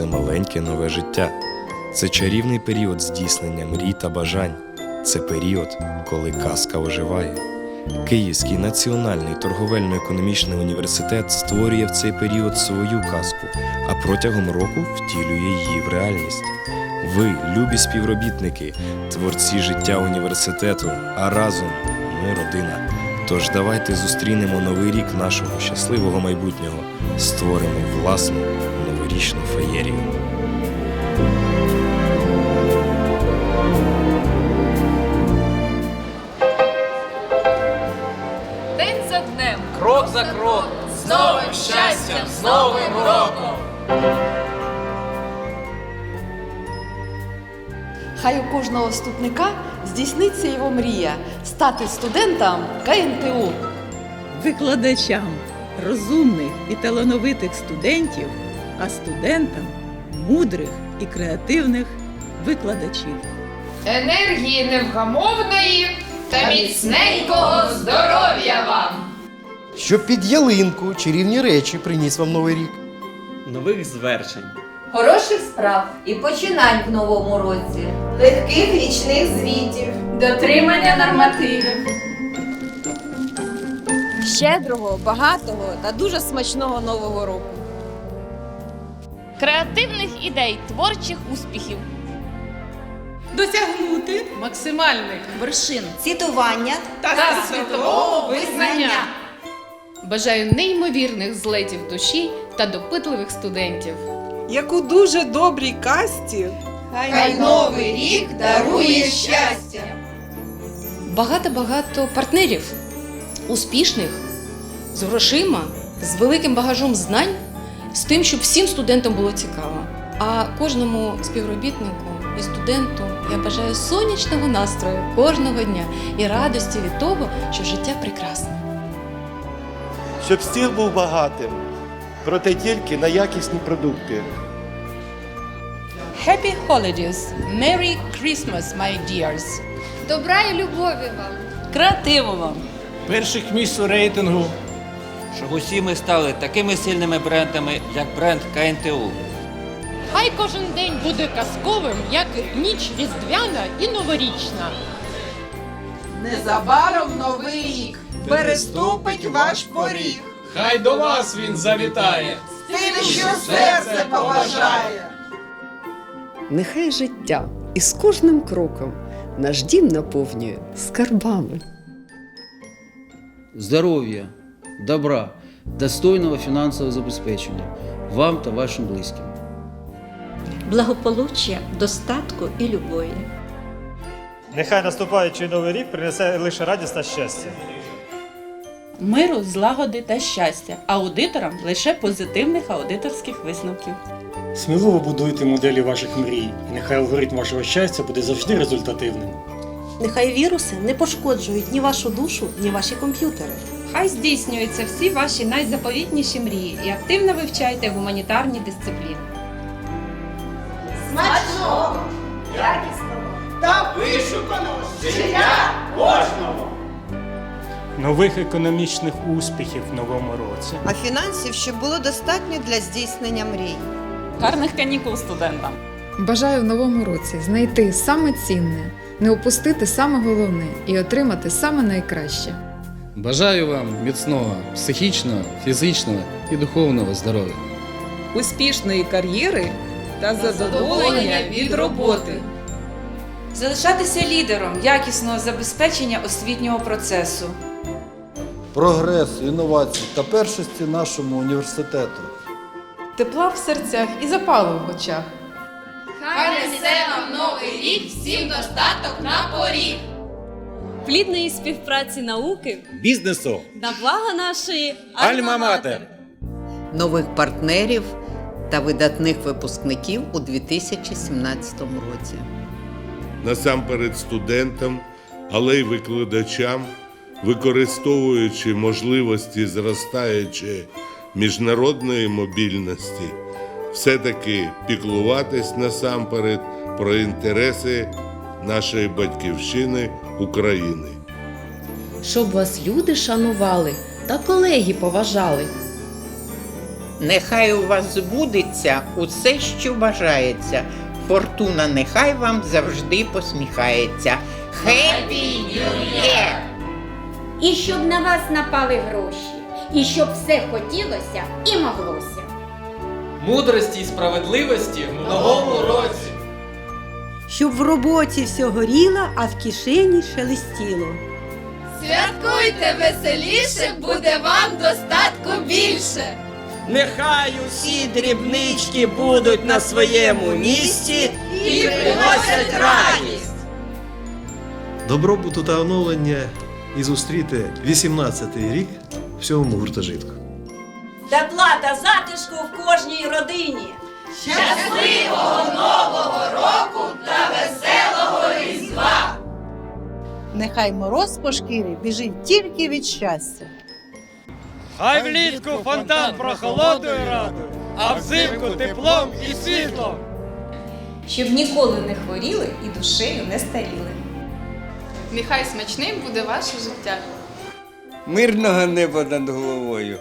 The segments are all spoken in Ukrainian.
це маленьке нове життя. Це чарівний період здійснення мрій та бажань. Це період, коли казка оживає. Київський національний торговельно-економічний університет створює в цей період свою казку, а протягом року втілює її в реальність. Ви, любі співробітники, творці життя університету, а разом ми родина. Тож давайте зустрінемо новий рік нашого щасливого майбутнього, створимо власну новорічну феєрію. День за днем, Крок за кроком, з новим щастям, з новим роком. Хай у кожного вступника здійсниться його мрія стати студентом КНТУ. викладачам розумних і талановитих студентів, а студентам мудрих і креативних викладачів. Енергії невгамовної та міцненького здоров'я вам! Щоб під ялинку чарівні речі приніс вам новий рік. нових звершень. хороших справ і починань в новому році, легких річних звітів, Дотримання нормативів. щедрого, багатого та дуже смачного нового року. Креативних ідей, творчих успіхів. Досягнути Максимальних Вершин цитування та світового визнання. Бажаю неймовірних злетів душі та допитливих студентів. як у дуже добрій касті. Хай новий рік дарує щастя. Багато-багато партнерів, успішних, з грошима, з великим багажом знань, з тим, щоб всім студентам було цікаво. А кожному співробітнику і студенту я бажаю сонячного настрою кожного дня і радості від того, що життя прекрасне. Щоб стіл був багатим, проте тільки на якісні продукти. Happy holidays! Merry Christmas, my dears! Добра і любові вам! Креативу вам! Перших місць у рейтингу. Щоб усі ми стали такими сильними брендами, як бренд КНТУ. Хай кожен день буде казковим, як ніч різдвяна і новорічна. Незабаром новий рік переступить ваш поріг. Хай до вас він завітає. Тим, що серце поважає. Нехай життя із кожним кроком наш дім наповнює скарбами. Здоров'я, добра, достойного фінансового забезпечення вам та вашим близьким. Благополуччя, достатку і любові. Нехай наступаючий новий рік принесе лише радість та щастя. миру, злагоди та щастя, аудиторам лише позитивних аудиторських висновків. Сміливо будуйте моделі ваших мрій, і нехай алгоритм вашого щастя буде завжди результативним. Нехай віруси не пошкоджують ні вашу душу, ні ваші комп'ютери. Хай здійснюються всі ваші найзаповітніші мрії і активно вивчайте гуманітарні дисципліни. Смачного, якісного Та вишуканого життя кожного. Нових економічних успіхів в новому році. А фінансів, щоб було достатньо для здійснення мрій. Гарних канікул студентам! Бажаю в новому році знайти саме цінне, не опустити саме головне і отримати саме найкраще. Бажаю вам міцного психічного, фізичного і духовного здоров'я. Успішної кар'єри та задоволення від роботи. Залишатися лідером якісного забезпечення освітнього процесу. Прогресу, інновацій та першості нашому університету. Тепла в серцях і запалу в очах. Хай несе нам новий рік всім достаток на поріг. Плідної співпраці науки Бізнесу. на благо нашої Альма-матер. Нових партнерів та видатних випускників у 2017 році. насамперед студентам, але й викладачам, використовуючи можливості зростаючої міжнародної мобільності, все-таки піклуватись насамперед про інтереси нашої батьківщини України. Щоб вас люди шанували та колеги поважали. Нехай у вас збудеться усе, що бажається. Фортуна нехай вам завжди посміхається. Happy New Year! І щоб на вас напали гроші, і щоб все хотілося і моглося. Мудрості і справедливості в новому році. Щоб в роботі все горіло, а в кишені шелестіло. Святкуйте веселіше, буде вам достатку більше. Нехай усі дрібнички будуть на своєму місці і приносять радість. Добробуту та оновлення і зустріти 18-й рік в цьому гуртожитку. Тепла та затишку в кожній родині. Щасливого нового року та веселого різдва! Нехай мороз по шкірі біжить тільки від щастя. Хай влітку фонтан прохолодою радує, а взимку теплом і світлом. Щоб ніколи не хворіли і душею не старіли. Нехай смачним буде ваше життя. Мирного неба над головою.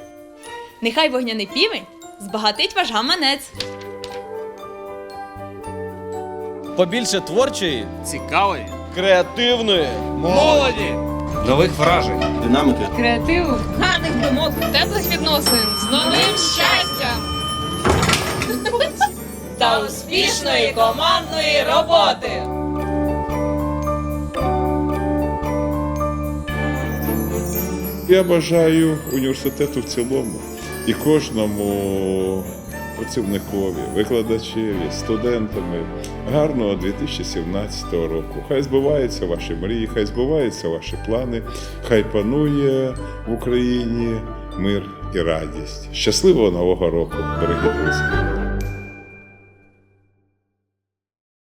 Нехай вогняний півень збагатить ваш гаманець. Побільше творчої, цікавої, креативної, молоді, Нових вражень. Динамики. Креативу. Гарних думок, теплих відносин, з новим щастям! Та успішної командної роботи. Я бажаю університету в цілому і кожному працівникові, викладачеві, студентами гарного 2017 року. Хай збуваються ваші мрії, хай збуваються ваші плани, хай панує в Україні мир і радість. Щасливого нового року, дорогі друзі!